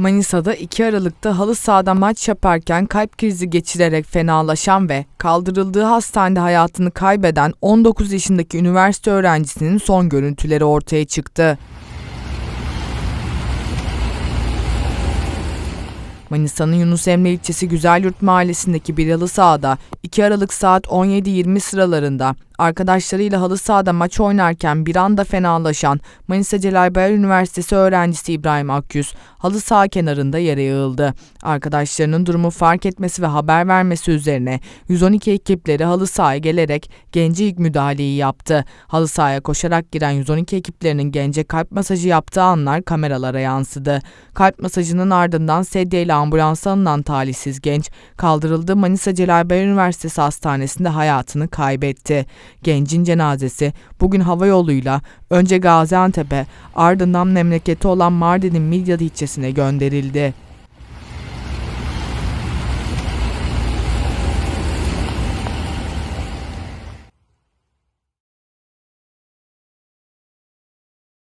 Manisa'da 2 Aralık'ta halı sahada maç yaparken kalp krizi geçirerek fenalaşan ve kaldırıldığı hastanede hayatını kaybeden 19 yaşındaki üniversite öğrencisinin son görüntüleri ortaya çıktı. Manisa'nın Yunus Emre ilçesi Güzelyurt mahallesindeki bir halı sahada 2 Aralık saat 17.20 sıralarında arkadaşlarıyla halı sahada maç oynarken bir anda fenalaşan Manisa Celal Bayar Üniversitesi öğrencisi İbrahim Akyüz halı saha kenarında yere yığıldı. Arkadaşlarının durumu fark etmesi ve haber vermesi üzerine 112 ekipleri halı sahaya gelerek gence ilk müdahaleyi yaptı. Halı sahaya koşarak giren 112 ekiplerinin gence kalp masajı yaptığı anlar kameralara yansıdı. Kalp masajının ardından sedyeyle ambulansa alınan talihsiz genç kaldırıldığı Manisa Celal Üniversitesi Hastanesi'nde hayatını kaybetti. Gencin cenazesi bugün hava yoluyla önce Gaziantep'e ardından memleketi olan Mardin'in Midyat ilçesine gönderildi.